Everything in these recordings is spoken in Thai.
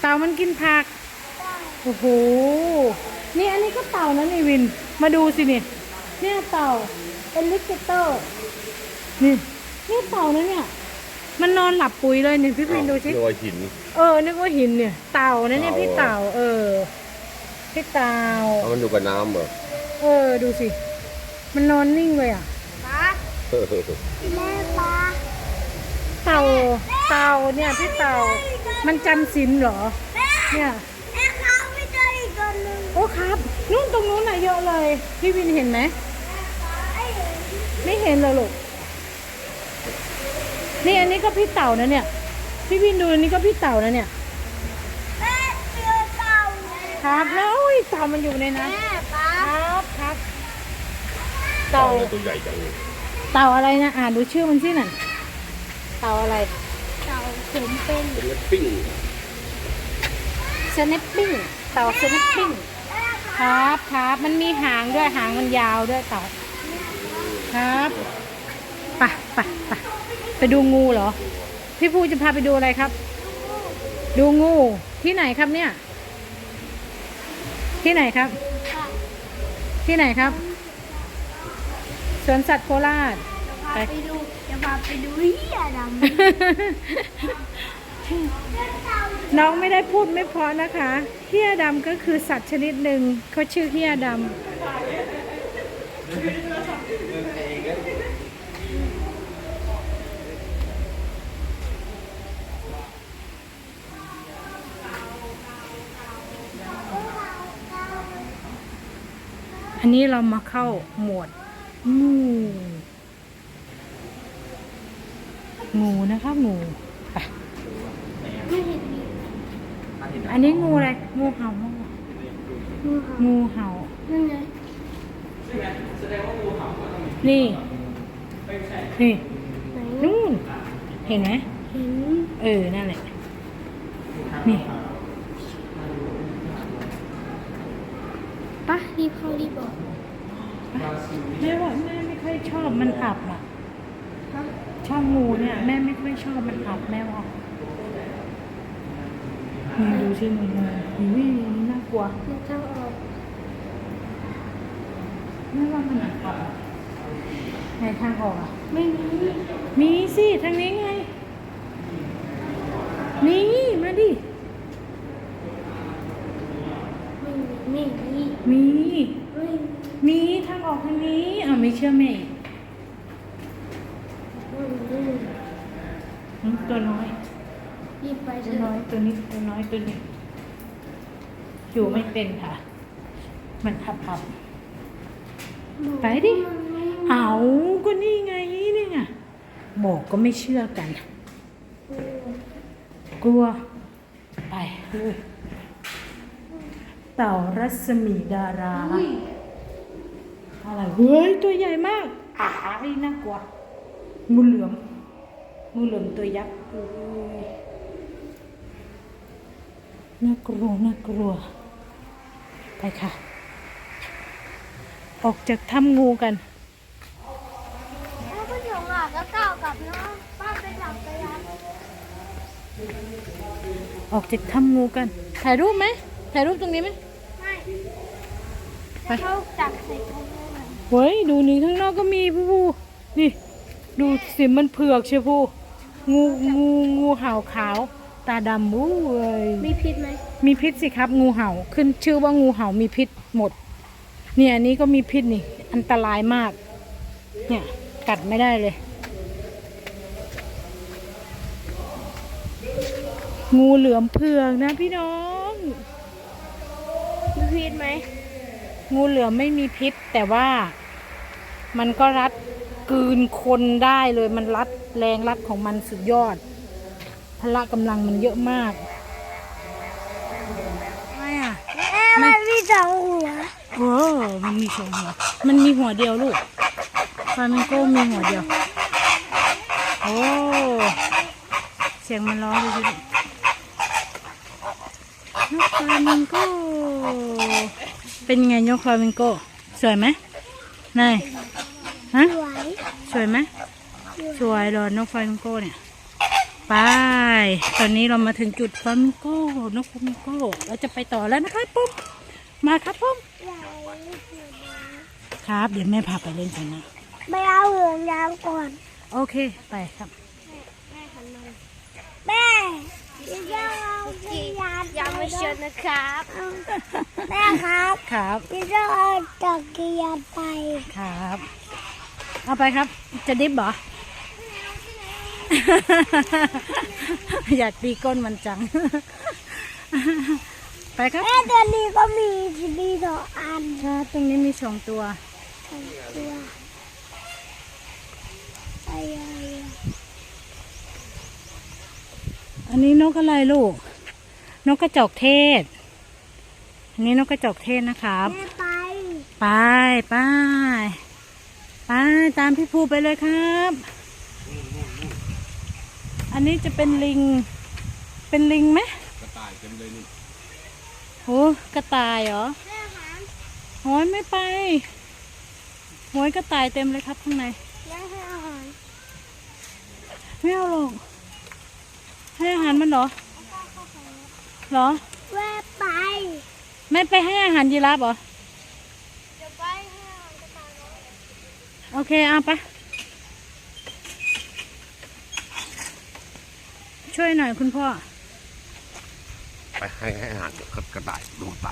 เต่ามันกินผัก โอ้โห นี่อันนี้ก็เต่านะนี่วิน มาดูสินี่ เนี่ยเต่าเป็นลิเกเตอร์ นี่ นี่เต่านะเนี่ย มันนอนหลับปุ๋ยเลยนี่พี่วินดูสิเรียกว่าหิน เออ นึกว่าหินเนี่ย เต่านะเนี่ยเต่าพี่เต่า เออ พี่เต่า เอามันอยู่กับน้ำเหรอ เออ ดูสิ มันนอนนิ่งเลยอะป้าแม่ป้าเต่า เต่าเนี่ยพี่เต่ามันจำศีลเหรอแม่เนี่ยแม่เขาไม่เจออีกตัวหนึ่งโอ้ครับนู่นตรงนู้นน่ะเยอะเลย พี่วินเห็นไหมไอ้เห็นไม่เห็นเลยลูกนี่อันนี้ก็พี่เต่านะเนี่ย พี่วินดูอันนี้ก็พี่เต่านะเนี่ยแม่เจอเต่าครับแล้วอุ้ยเต่ามันอยู่ในนั้นแม่ป้าครับครับเต่าเต่าตัวใหญ่จังเลยเต่าอะไรนะอ่านดูชื่อมันสิน่ะเต่าอะไรเต่า ผมเป็นเป็นเล็บปิ้งสเนปปิ้งเต่าสเนปปิ้งครับครับมันมีหางด้วยหางมันยาวด้วยเต่าครับไปไปไปไปดูงูเหรอ พี่ภูจะพาไปดูอะไรครับ ดูงูที่ไหนครับเนี่ย ที่ไหนครับ ที่ไหนครับสวนสัตว์โคราชจะพาไปดู จะพาไปดูเหี้ยดำน้องไม่ได้พูดไม่เพราะนะคะเฮียดำก็คือสัตว์ชนิดหนึ่งเขาชื่อเฮียดำอันนี้เรามาเข้าหมวดงู งูนะคะงูไปไม่เห็นดิอันนี้งูอะไรงูเห่ามั้งเหรองูเห่างูเห่านั่นไงนี่ นี่ไหนนู่น เห็นไหมเห็นเออ นั่นแหละ นี่ปะรีบเข้ารีบออกแม่ว่าแม่ไม่ค่อยชอบมันอับอะฮะ ชอบงูเนี่ยแม่ไม่ค่อยชอบมันอับแม่ว่านี่ดูสิมันงูอุ้ยน่ากลัวมันทางออกแม่ว่ามันอับอะไหนทางออกอะ ไม่มี มีสิ ทางนี้ไง นี่ มาดิไม่มีไม่มี มีไม่มี มี ทางออกทางนี้ อ่าวไม่เชื่อแม่อีก ไม่มี อืม ตัวน้อย รีบไปเถตัวน้ออะยตัวนี้ตัวน้อยตัวนี้ อยู่ไม่เป็นค่ะ มันอับอับ ไปดิ เอาก็นี่ไงนี่ไงบอกก็ไม่เชื่อกัน กลัว ไปเลยเต่ารัศมีดาราอะไรเฮ้ยตัวใหญ่มากอ้ายน่ากลัวงูเหลือม งูเหลือมตัวยักษ์เอ้ยน่ากลัวน่ากลัว ไปค่ะ ออกจากถ้ำงูกันถ้าผู้ชมอะก็ก้าวกลับเนาะป้าไปหลับไปร้านออกจากถ้ำงูกัน ถ่ายรูปไหม ถ่ายรูปตรงนี้ไหมไม่ไปเขาจับใส่ถุงมือเฮ้ย ดูนี่ข้างนอกก็มีผู้ผู้นี่ ดูสิมันเผือกเชียวผู้ งูงูงูเห่าขาว ตาดำบู้เว้ยมีพิษไหมมีพิษสิครับ งูเห่าขึ้นชื่อว่างูเห่ามีพิษหมด เนี่ยอันนี้ก็มีพิษนี่ อันตรายมาก เนี่ย กัดไม่ได้เลย งูเหลือมเผือกนะพี่น้อง มีพิษไหมงูเหลือมไม่มีพิษแต่ว่ามันก็รัดกลืนคนได้เลยมันรัด แรงรัดของมันสุดยอด พละกำลังมันเยอะมากไม่อะเอ๊ะมันมีสองหัวเออมันมีสองหัว มันมีหัวเดียวลูกฟลามิงโก้มีหัวเดียว โอ้ เสียงมันร้องดูสินกฟลามิงโก้ เป็นไงนกฟลามิงโก้ สวยไหมนายฮะ สวยสวยไหม สวยเหรอนกฟลามิงโก้เนี่ยไป ตอนนี้เรามาถึงจุดฟลามิงโก้นกฟลามิงโก้ เราจะไปต่อแล้วนะคะปุ๊บมาครับปุ๊บใหญ่ครับ เดี๋ยวแม่พาไปเล่นกันนะไม่เอาเหลืองยางก่อน โอเคไปครับแม่ยังเอาจักรยานยังไม่ชนนะครับแม่ครับครับยังเอาจักรยานไปครับ เอาไปครับจะดิบเหรอ อยากตีก้นมันจัง ไปครับแม่ตัวนี้ก็มีมีสองอันครับตรงนี้มีสองตัวสองตัวไอ้ไอ้อันนี้นกอะไรลูก นกกระจอกเทศ อันนี้นกกระจอกเทศนะครับแม่ไป ไป ไป ไปตามพี่ภูไปเลยครับ อันนี้จะเป็นลิง เป็นลิงไหมกระต่ายเต็มเลยนี่โหกระต่ายเหรอแม่หาโหยไม่ไปโหยกระต่ายเต็มเลยครับข้างในแม่ให้อาหารไม่เอาหรอกให้อาหารมันเหรอเหรอแม่ไปแม่ไปให้อาหารยีราฟเหรอเดี๋ยวไปให้อาหารกระต่ายน้อยโอเคเอาไป ช่วยหน่อยคุณพ่อ ไปให้ให้อาหารกระต่ายดูไต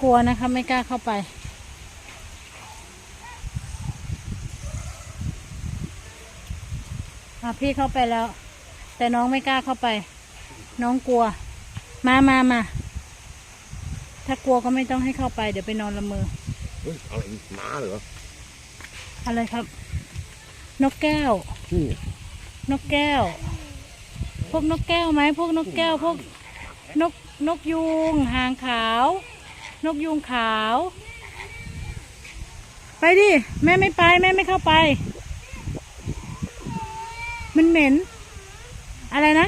กลัวนะคะไม่กล้าเข้าไปอะพี่เข้าไปแล้ว แต่น้องไม่กล้าเข้าไป น้องกลัว มามามา ถ้ากลัวก็ไม่ต้องให้เข้าไป เดี๋ยวไปนอนละเมอเฮ้ยอะไรหมาเหรอ อะไรครับ นกแก้ว นี่นกแก้ว พวกนกแก้วไหม พวกนกแก้ว พวกนกนกยูงหางขาว นกยูงขาว ไปดิ แม่ไม่ไป แม่ไม่เข้าไป มันเหม็น อะไรนะ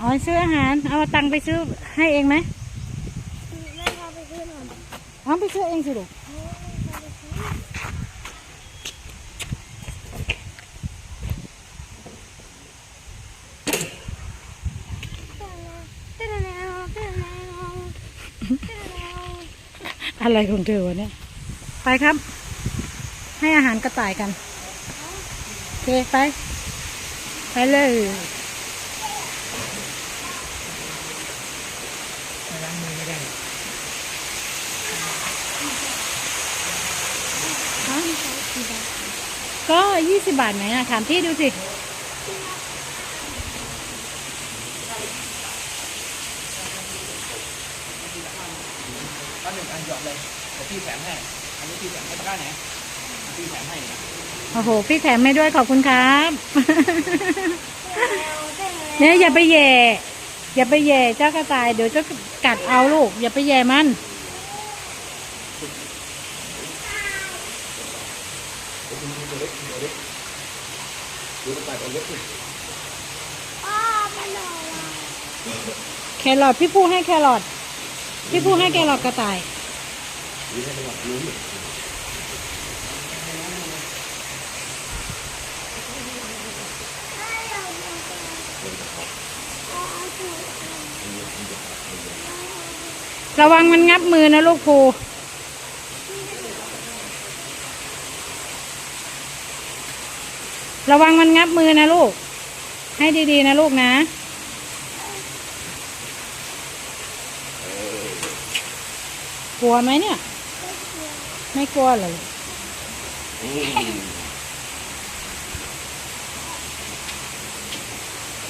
อ๋อซื้ออาหาร เอาตังค์ไปซื้อให้เองไหมแม่พาไปซื้อหน่อยเอาไปซื้อเองสิลูกเต้นแนวเต้นแนวเต้นแนวอะไรของเธอวะเนี่ย ไปครับ ให้อาหารกระต่ายกัน โอเค ไป ไปเลย ก็ยี่สิบบาทไหมอะถามพี่ดูสิก็หนึ่งอันหยอดเลยเดี๋ยวพี่แถมให้ อันนี้พี่แถมให้ตะกร้าไหนอะพี่แถมให้นะโอ้โห พี่แถมให้ด้วยขอบคุณครับเต้นแนวเนี่ยอย่าไปแย่ อย่าไปแย่เจ้ากระต่ายเดี๋ยวเจะกัดเอาลูก อย่าไปแย่มัน กเดูกระต่ายตัวเล็กนี่อ้อมันหน่อแครอทพี่ผู้ให้แครอทพี่ผู้ให้แครอทกระต่ายนี่ให้จังหวะนู้นระวังมันงับมือนะลูกภูะวังมันงับมือนะลูก ให้ดีๆนะลูกนะ กลัวไหมเนี่ย ไม่กลัวเหรออืม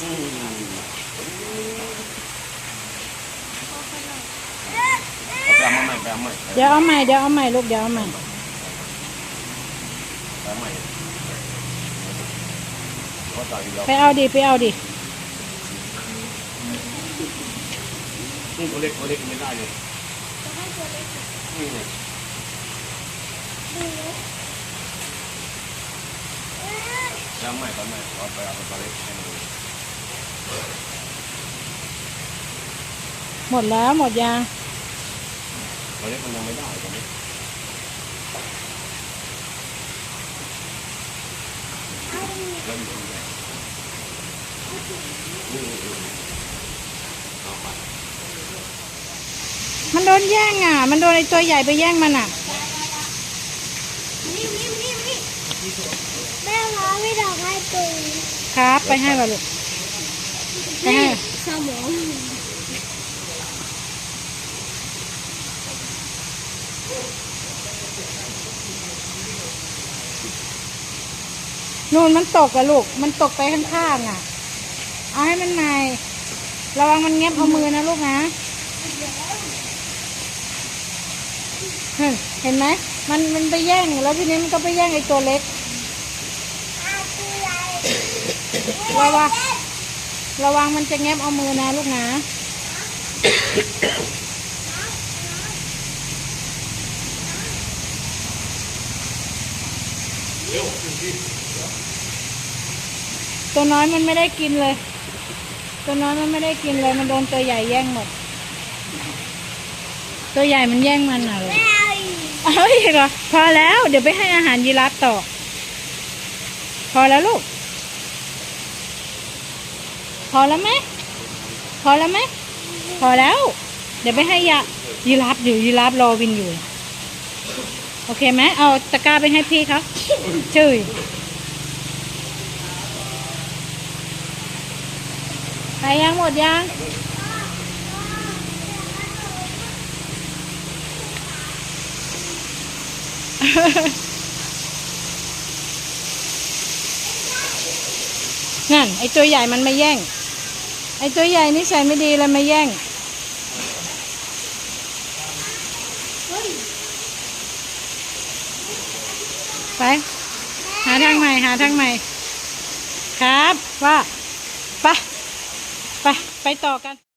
อืมเอาไปเอามาใหม่ไปเอาใหม่เดี๋ยวเอาใหม่ เดี๋ยวเอาใหม่ลูก เดี๋ยวเอาใหม่ ไปเอาใหม่ก็ต่อยเราไปเอาดิไปเอาดินี่ตัวเล็กตัวเล็กไม่ได้เลยนี่ไงแล้วใหม่ตอนใหม่เอาไปเอาตัวเล็กให้มันดูหมดแล้วหมดยังตัวเล็กมันยังไม่ได้ตอนนี้แล้วอยู่ที่ไหนนี่นี่นี่เอาไป มันโดนแย่งอะ มันโดนไอ้ตัวใหญ่ไปแย่งมันอะนี่นี่นี่นี่แม่ร้องไม่ดอกให้ตูครับ ไปให้ป่ะลูกไปให้สมองนู่นมันตกอะลูก มันตกไปข้างๆอะ เอาให้มันใหม่ระวังมันแงบเอามือนะลูกนะเห็นเห็นไหมมันมันไปแย่งแล้วทีนี้มันก็ไปแย่งไอ้ตัวเล็กระวังระวังมันจะแงบเอามือนะลูกนะตัวน้อยมันไม่ได้กินเลย ตัวน้อยมันไม่ได้กินเลย มันโดนตัวใหญ่แย่งหมด ตัวใหญ่มันแย่งมันอะเลยเอาอีกเหรอพอแล้ว เดี๋ยวไปให้อาหารยีราฟต่อ พอแล้วลูก พอแล้วไหมพอแล้วไหมพอแล้ว เดี๋ยวไปให้ยายีราฟอยู่ยีราฟรอวินอยู่ โอเคไหมเอาตะกร้าไปให้พี่เขาชื่อ ไปยังหมดยังนั่นไอตัวใหญ่มันมาแย่ง ไอตัวใหญ่นิสัยไม่ดีเลยมาแย่งไป หาทางใหม่ หาทางใหม่ ครับ ว่าปไป ไปต่อกัน